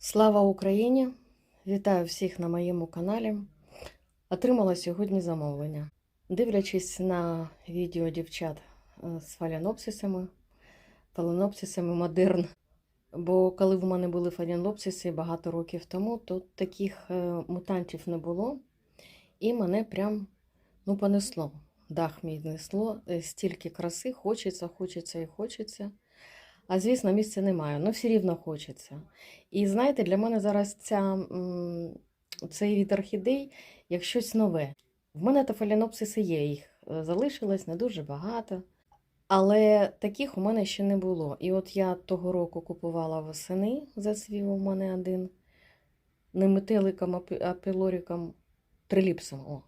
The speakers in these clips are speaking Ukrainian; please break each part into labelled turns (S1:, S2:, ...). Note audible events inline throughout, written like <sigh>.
S1: Слава Україні! Вітаю всіх на моєму каналі. Отримала сьогодні замовлення. Дивлячись на відео дівчат е, з фалянопсисами, фаленопсисами модерн. Бо коли в мене були фалянопсиси багато років тому, то таких е, мутантів не було. І мене прям ну, понесло. Дах мій знесло, Е, стільки краси, хочеться, хочеться і хочеться. А звісно, місця немає, але все рівно хочеться. І знаєте, для мене зараз ця, цей від орхідей як щось нове. В мене тафалінопсиси є, їх е, залишилось не дуже багато. Але таких у мене ще не було. І от я того року купувала восени, зацвів у мене один. Не метеликом, а пілоріком, триліпсом. О,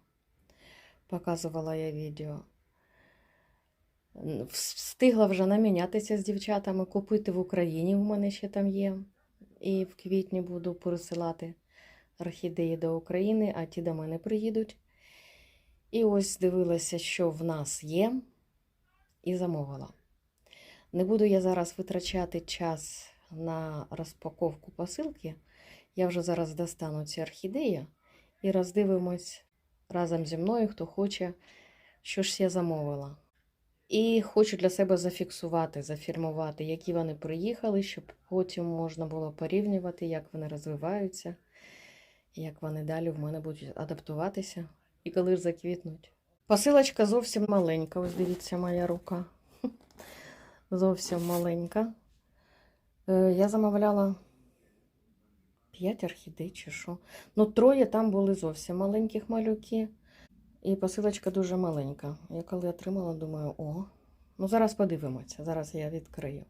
S1: показувала я відео. Встигла вже намінятися з дівчатами, купити в Україні. У мене ще там є. І в квітні буду пересилати орхідеї до України, а ті до мене приїдуть. І ось дивилася, що в нас є, і замовила. Не буду я зараз витрачати час на розпаковку посилки. Я вже зараз достану ці орхідеї і роздивимось разом зі мною, хто хоче, що ж я замовила. І хочу для себе зафіксувати, зафірмувати, які вони приїхали, щоб потім можна було порівнювати, як вони розвиваються, як вони далі в мене будуть адаптуватися і коли ж заквітнуть. Посилочка зовсім маленька. Ось дивіться, моя рука. <laughs> Зовсім маленька. Е, Я замовляла 5 орхідей чи що. Ну, троє там були зовсім маленьких малюки. І посилочка дуже маленька. Я коли отримала, думаю, о, ну зараз подивимося, зараз я відкрию.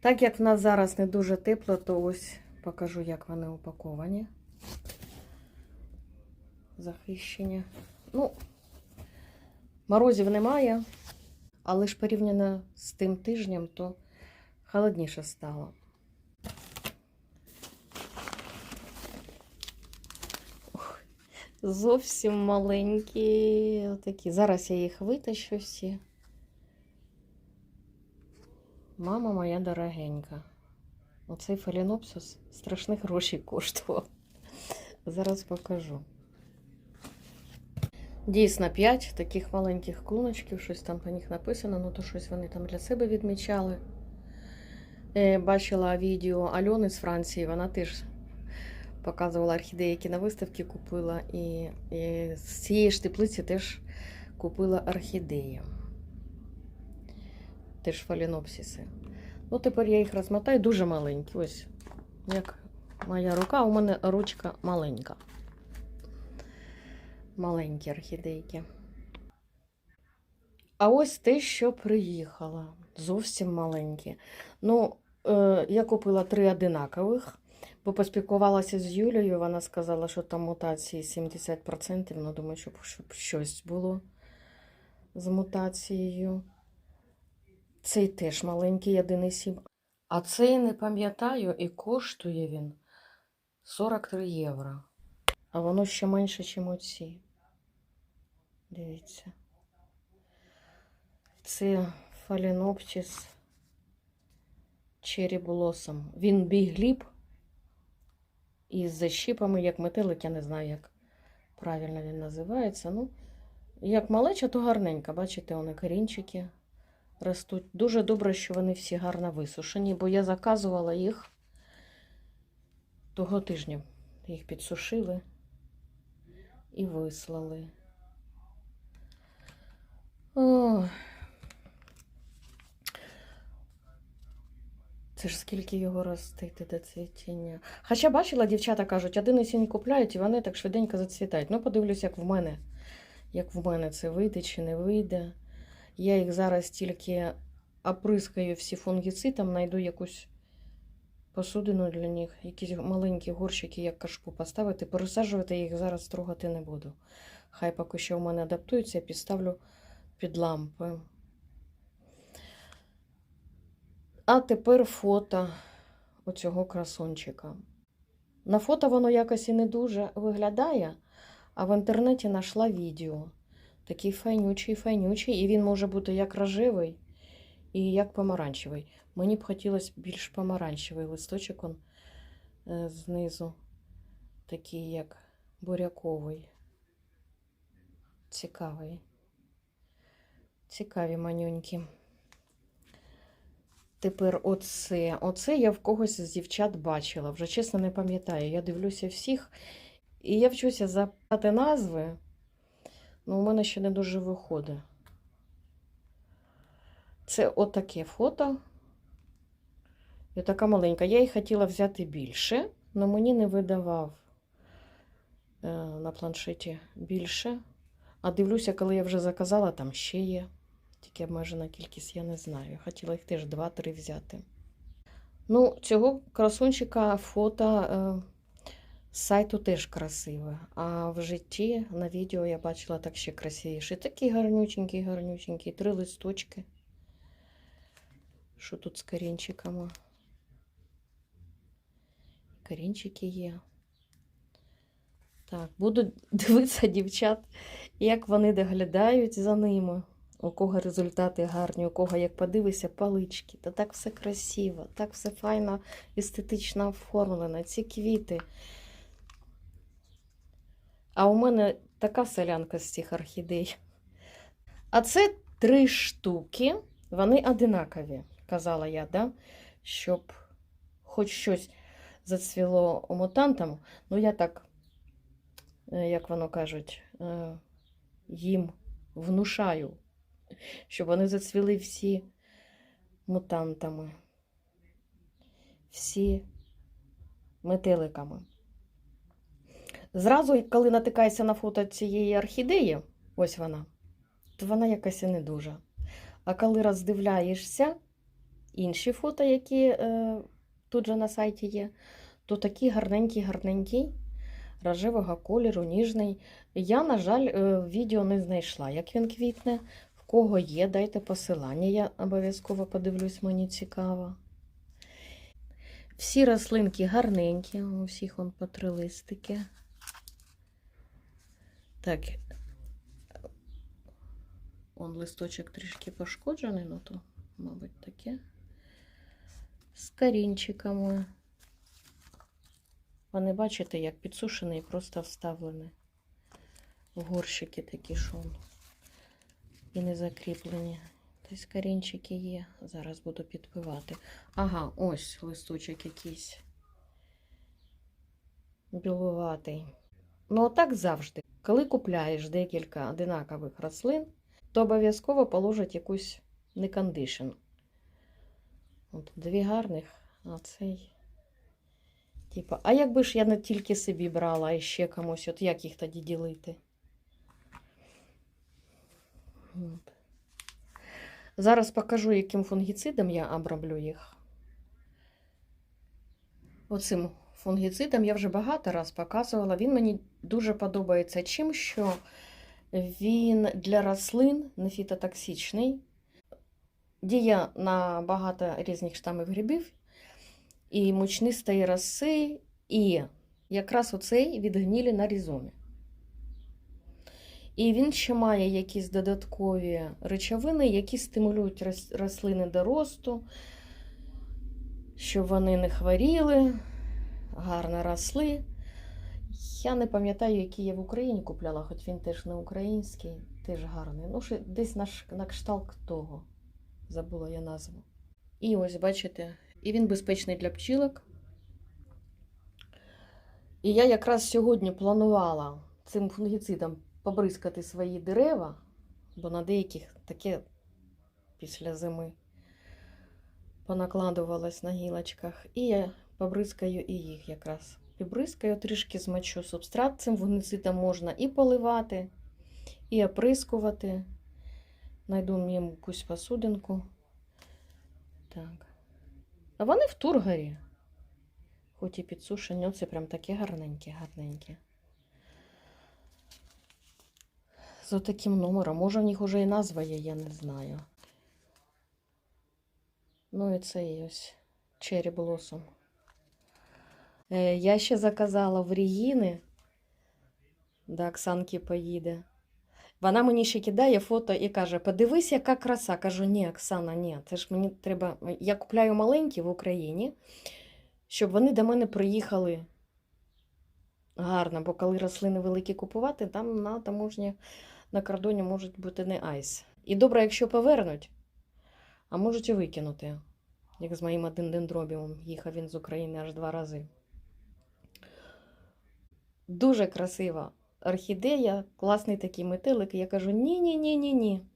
S1: Так як в нас зараз не дуже тепло, то ось покажу, як вони упаковані. Захищені. Ну, морозів немає, але ж порівняно з тим тижнем, то холодніше стало. Зовсім маленькі. Такі. Зараз я їх витащу всі. Мама моя дорогенька. Оцей фалінопсис страшних грошей коштував. Зараз покажу. Дійсно, 5 таких маленьких клуночків, щось там по них написано, ну то щось вони там для себе відмічали. Е, Бачила відео Альони з Франції, вона теж показувала орхідеї, які на виставці купила. І, і з цієї ж теплиці теж купила орхідеї. Теж фалінопсиси. Ну, тепер я їх розмотаю дуже маленькі. Ось, як моя рука, у мене ручка маленька. Маленькі орхідейки. А ось те, що приїхало. Зовсім маленькі. Ну, е, я купила три одинакових, бо поспілкувалася з Юлією. Вона сказала, що там мутації 70%. Ну, думаю, щоб, щоб щось було з мутацією. Цей теж маленький 1,7. А цей не пам'ятаю, і коштує він 43 євро. А воно ще менше, ніж оці. Дивіться. Це фалінопсис Cherry Blossom. Він бігліб із защіпами, як метелик, я не знаю, як правильно він називається. Ну, як малеча, то гарненька. Бачите, вони корінчики ростуть. Дуже добре, що вони всі гарно висушені, бо я заказувала їх того тижня. Їх підсушили і вислали. О. Це ж скільки його ростити до цвітіння. Хоча бачила, дівчата кажуть, один і сінь купляють, і вони так швиденько зацвітають. Ну, подивлюсь, як в мене. Як в мене це вийде чи не вийде. Я їх зараз тільки оприскаю всі фунгіцидом, знайду якусь посудину для них, якісь маленькі горщики, як кашпу поставити. Пересаджувати їх зараз трогати не буду. Хай поки що в мене адаптуються, я підставлю під лампи. А тепер фото оцього красончика. На фото воно якось і не дуже виглядає, а в інтернеті знайшла відео. Такий файнючий, файнючий, і він може бути як рожевий, і як помаранчевий. Мені б хотілося більш помаранчевий листочок. Он е, знизу такий, як буряковий. Цікавий. Цікаві манюнькі. Тепер оце. Оце я в когось з дівчат бачила. Вже чесно не пам'ятаю. Я дивлюся всіх. І я вчуся запитати назви. Ну, у мене ще не дуже виходить. Це отаке фото. І така маленька. Я її хотіла взяти більше, але мені не видавав е, на планшеті більше. А дивлюся, коли я вже заказала, там ще є. Тільки обмежена кількість, я не знаю. Хотіла їх теж 2-3 взяти. Ну, цього красунчика фото е, з сайту теж красиве. А в житті на відео я бачила так ще красивіше. Такий гарнюченький, гарнюченький, три листочки. Що тут з корінчиками? Корінчики є. Так, буду <laughs> дивитися дівчат, як вони доглядають за ними. У кого результати гарні, у кого, як подивися, палички. Та так все красиво, так все файно, естетично оформлено, ці квіти. А у мене така солянка з цих орхідей. А це три штуки, вони одинакові, казала я, да? щоб хоч щось зацвіло мутантам. Ну, я так, е, як воно кажуть, е, їм внушаю, щоб вони зацвіли всі мутантами, всі метеликами. Зразу, коли натикаєшся на фото цієї орхідеї, ось вона, то вона якась і не дуже. А коли роздивляєшся інші фото, які е, тут же на сайті є, то такий гарненький-гарненький, рожевого кольору, ніжний. Я, на жаль, е, відео не знайшла, як він квітне. Кого є, дайте посилання, я обов'язково подивлюсь, мені цікаво. Всі рослинки гарненькі, у всіх вон по три листики. Так, он листочок трішки пошкоджений, ну то, мабуть, таке. З корінчиками. Вони, бачите, як підсушені і просто вставлені в горщики такі, що он і не закріплені. Тобто корінчики є. Зараз буду підпивати. Ага, ось листочок якийсь білуватий. Ну, отак завжди. Коли купляєш декілька одинакових рослин, то обов'язково положать якусь некондишн. От дві гарних, а цей. Типа, а якби ж я не тільки собі брала, а ще комусь, от як їх тоді ділити? От. Зараз покажу, яким фунгіцидом я оброблю їх. Оцим фунгіцидом я вже багато раз показувала. Він мені дуже подобається чим, що він для рослин не фітотоксичний, діє на багато різних штамів грибів, і мучнистої роси, і якраз оцей від гнілі на різомі. І він ще має якісь додаткові речовини, які стимулюють рос- рослини до росту, щоб вони не хворіли, гарно росли. Я не пам'ятаю, який я в Україні купляла, хоч він теж не український, теж гарний. Ну, ще десь на кшталт того. Забула я назву. І ось, бачите, і він безпечний для пчілок. І я якраз сьогодні планувала цим фунгіцидом побризкати свої дерева, бо на деяких таке після зими понакладувалось на гілочках. І я побризкаю і їх якраз. Підбризкаю, трішки змочу субстрат. Цим фунгіцидом можна і поливати, і оприскувати. Найду їм якусь посудинку. Так. А вони в тургарі. Хоч і підсушені, оце прям таке гарненьке, гарненьке. З отаким номером. Може, в них вже і назва є, я не знаю. Ну і цей ось Cherry Blossom. Е, я ще заказала в Регіни. До Оксанки поїде. Вона мені ще кидає фото і каже: подивись, яка краса. Кажу, ні, Оксана, ні, це ж мені треба. Я купляю маленькі в Україні, щоб вони до мене приїхали гарно, бо коли рослини великі купувати, там на таможні на кордоні можуть бути не айс. І добре, якщо повернуть, а можуть і викинути. Як з моїм один дендробіумом. Їхав він з України аж два рази. Дуже красива орхідея, класний такий метелик. Я кажу: ні-ні-ні-ні-ні.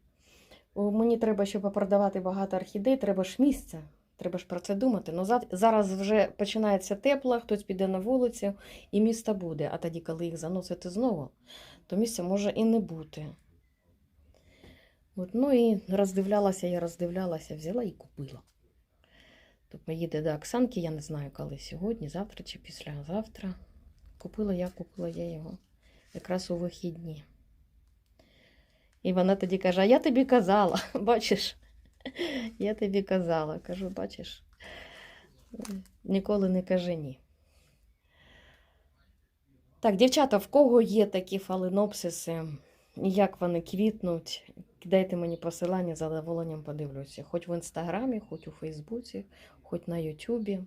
S1: Мені треба, щоб продавати багато орхідей, треба ж місце. Треба ж про це думати. Ну, зараз вже починається тепло, хтось піде на вулицю, і місто буде. А тоді, коли їх заносити знову, то місця може і не бути. От, ну і роздивлялася, я роздивлялася, взяла і купила. То поїде до Оксанки, я не знаю, коли сьогодні, завтра чи післязавтра. Купила я, купила я його якраз у вихідні. І вона тоді каже: А я тобі казала, <laughs> бачиш? Я тобі казала. Кажу, бачиш, ніколи не кажи ні. Так, дівчата, в кого є такі фаленопсиси, як вони квітнуть, кидайте мені посилання, з задоволенням подивлюся. Хоч в інстаграмі, хоч у Фейсбуці, хоч на Ютубі.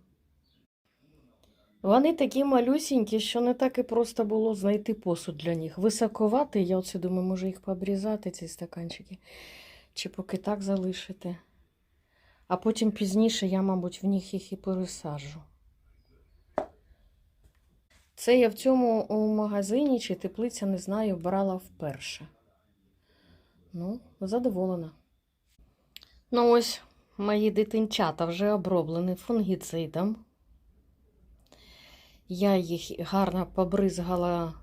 S1: Вони такі малюсінькі, що не так і просто було знайти посуд для них. Високоватий, я оце думаю, може їх пообрізати, ці стаканчики, чи поки так залишити. А потім пізніше я, мабуть, в них їх і пересаджу. Це я в цьому магазині чи теплиця, не знаю, брала вперше. Ну, задоволена. Ну, ось мої дитинчата вже оброблені фунгіцидом. Я їх гарно побризгала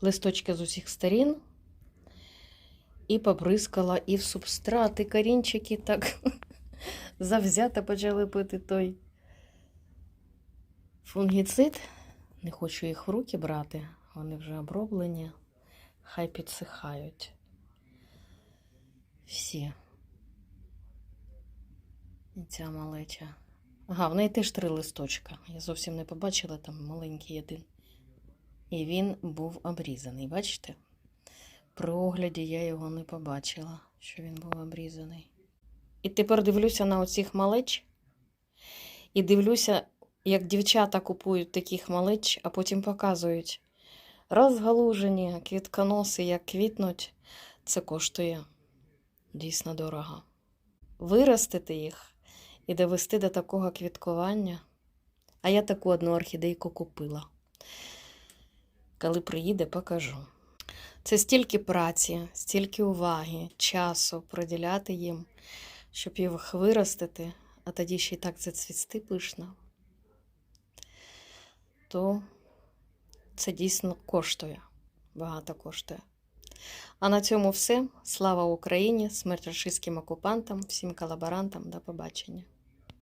S1: листочки з усіх сторін і побризкала і в субстрат, і корінчики так <laughs> завзято почали пити той фунгіцид. Не хочу їх в руки брати, вони вже оброблені, хай підсихають. Всі. І ця малеча. Ага, в неї теж три листочка. Я зовсім не побачила там маленький один. І він був обрізаний, бачите? При огляді я його не побачила, що він був обрізаний. І тепер дивлюся на оцих малеч. І дивлюся, як дівчата купують таких малеч, а потім показують. Розгалужені квітконоси, як квітнуть, це коштує дійсно дорого. Виростити їх і довести до такого квіткування. А я таку одну орхідейку купила. Коли приїде, покажу. Це стільки праці, стільки уваги, часу приділяти їм, щоб їх виростити, а тоді ще й так зацвісти пишно. То це дійсно коштує, багато коштує. А на цьому все. Слава Україні! Смерть рашистським окупантам, всім колаборантам. До побачення.